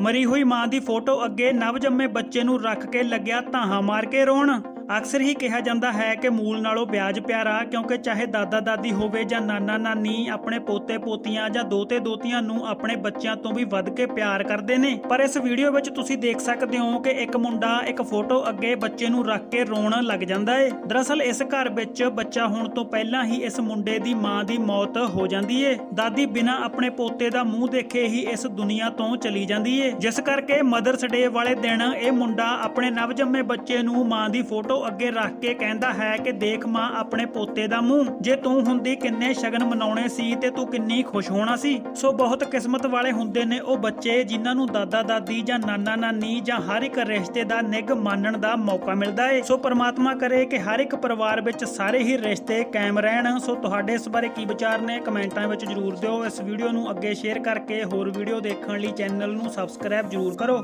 ਮਰੀ ਹੋਈ ਮਾਂ ਦੀ ਫੋਟੋ ਅੱਗੇ ਨਵਜੰਮੇ ਬੱਚੇ ਨੂੰ ਰੱਖ ਕੇ ਲੱਗਿਆ ਧਾਹਾਂ ਮਾਰ ਕੇ ਰੋਣ। ਅਕਸਰ ਹੀ ਕਿਹਾ ਜਾਂਦਾ ਹੈ ਕਿ ਮੂਲ ਨਾਲੋਂ ਵਿਆਜ ਪਿਆਰਾ, ਕਿਉਂਕਿ ਚਾਹੇ ਦਾਦਾ ਦਾਦੀ ਹੋਵੇ ਜਾਂ ਨਾਨਾ ਨਾਨੀ, ਆਪਣੇ ਪੋਤੇ ਪੋਤੀਆਂ ਜਾਂ ਦੋਤੇ ਦੋਤੀਆਂ ਨੂੰ ਆਪਣੇ ਬੱਚਿਆਂ ਤੋਂ ਵੀ ਵੱਧ ਕੇ ਪਿਆਰ ਕਰਦੇ ਨੇ। ਪਰ ਇਸ ਵੀਡੀਓ ਵਿੱਚ ਤੁਸੀਂ ਦੇਖ ਸਕਦੇ ਹੋ ਕਿ ਇੱਕ ਮੁੰਡਾ, ਇੱਕ ਫੋਟੋ ਅੱਗੇ ਬੱਚੇ ਨੂੰ ਰੱਖ ਕੇ ਰੋਣ ਲੱਗ ਜਾਂਦਾ ਏ। ਦਰਅਸਲ ਇਸ ਘਰ ਵਿੱਚ ਬੱਚਾ ਹੋਣ ਤੋਂ ਪਹਿਲਾਂ ਹੀ ਇਸ ਮੁੰਡੇ ਦੀ ਮਾਂ ਦੀ ਮੌਤ ਹੋ ਜਾਂਦੀ ਏ। ਦਾਦੀ ਬਿਨਾਂ ਆਪਣੇ ਪੋਤੇ ਦਾ ਮੂੰਹ ਦੇਖੇ ਹੀ ਇਸ ਦੁਨੀਆ ਤੋਂ ਚਲੀ ਜਾਂਦੀ ਏ। ਜਿਸ ਕਰਕੇ ਮਦਰਸ ਡੇ ਵਾਲੇ ਦਿਨ ਇਹ ਮੁੰਡਾ ਆਪਣੇ ਨਵਜੰਮੇ ਬੱਚੇ ਨੂੰ ਮਾਂ ਦੀ ਫੋਟੋ ਅੱਗੇ ਰੱਖ ਕੇ ਕਹਿੰਦਾ ਹੈ ਕਿ ਦੇਖ ਮਾਂ ਆਪਣੇ ਪੋਤੇ ਦਾ ਮੂੰਹ, ਜੇ ਤੂੰ ਹੁੰਦੀ ਕਿੰਨੇ ਸ਼ਗਨ ਮਨਾਉਣੇ ਸੀ ਤੇ ਤੂੰ ਕਿੰਨੀ ਖੁਸ਼ ਹੋਣਾ ਸੀ। ਸੋ ਬਹੁਤ ਕਿਸਮਤ ਵਾਲੇ ਹੁੰਦੇ ਨੇ ਉਹ ਬੱਚੇ ਜਿਨ੍ਹਾਂ ਨੂੰ ਦਾਦਾ ਦਾਦੀ ਜਾਂ ਨਾਨਾ ਨਾਨੀ ਜਾਂ ਹਰ ਇੱਕ ਰਿਸ਼ਤੇ ਦਾ ਨਿੱਘ ਮੰਨਣ ਦਾ ਮੌਕਾ ਮਿਲਦਾ ਏ। ਸੋ ਪ੍ਰਮਾਤਮਾ ਕਰੇ ਕਿ ਹਰ ਇੱਕ ਪਰਿਵਾਰ ਵਿੱਚ ਸਾਰੇ ਹੀ ਰਿਸ਼ਤੇ ਕਾਇਮ ਰਹਿਣ। ਸੋ ਤੁਹਾਡੇ ਇਸ ਬਾਰੇ ਕੀ ਵਿਚਾਰ ਨੇ ਕਮੈਂਟਾਂ ਵਿੱਚ ਜਰੂਰ ਦਿਓ। ਇਸ ਵੀਡੀਓ ਨੂੰ ਅੱਗੇ ਸ਼ੇਅਰ ਕਰਕੇ ਹੋਰ ਵੀਡੀਓ ਦੇਖਣ ਲਈ ਚੈਨਲ ਨੂੰ ਸਬਸਕ੍ਰਾਈਬ ਜਰੂਰ ਕਰੋ।